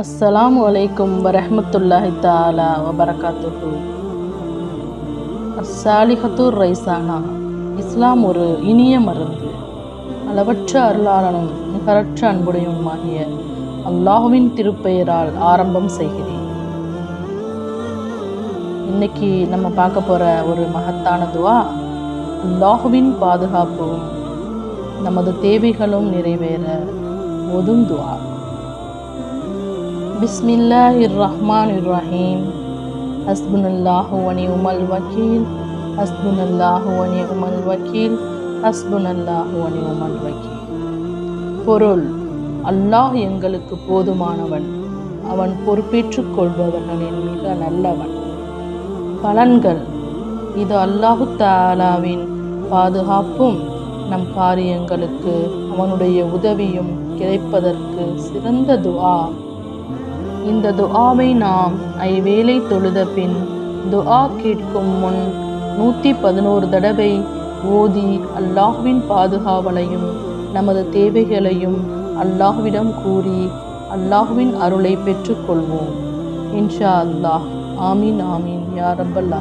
அஸ்ஸலாமு அலைக்கும் வரஹமத்துல்லாஹி தாலா வபரகாத்துஹு. அஸ்ஸாலிஹத்துர் ரைசானா இஸ்லாம் ஒரு இனிய மருந்து. அளவற்ற அருளாளனும் நிகரற்ற அன்புடையவனுமாகிய அல்லாஹுவின் திருப்பெயரால் ஆரம்பம் செய்கிறேன். இன்னைக்கு நம்ம பார்க்க போகிற ஒரு மகத்தான துவா அல்லாஹுவின் பாதுகாப்பும் நமது தேவைகளும் நிறைவேற ஒதும் துவா. பிஸ்மில்லாஹிர் ரஹ்மானிர் ரஹீம் ஹஸ்புனல்லாஹு வ உமல் வக்கீல் ஹஸ்புனல்லாஹு வ நிஅமல் வக்கீல் ஹஸ்புனல்லாஹு வ நிஅமல் வக்கீல் பொருள் அல்லாஹ் எங்களுக்கு போதுமானவன். அவன் பொறுப்பேற்றுக் கொள்பவர்களின் மிக நல்லவன். பலன்கள் இது அல்லாஹு தாலாவின் பாதுகாப்பும் நம் காரியங்களுக்கு அவனுடைய உதவியும் கிடைப்பதற்கு சிறந்த துவா இந்த துஆவை நாம் ஐவேளை தொழுத பின் துஆ கேட்கும் முன் நூற்றி பதினோரு தடவை ஓதி அல்லாஹ்வின் பாதுகாவலையும் நமது தேவைகளையும் அல்லாஹ்விடம் கூறி அல்லாஹ்வின் அருளை பெற்றுக்கொள்வோம். இன்ஷா அல்லாஹ். ஆமீன் ஆமீன். யா ரப்பல்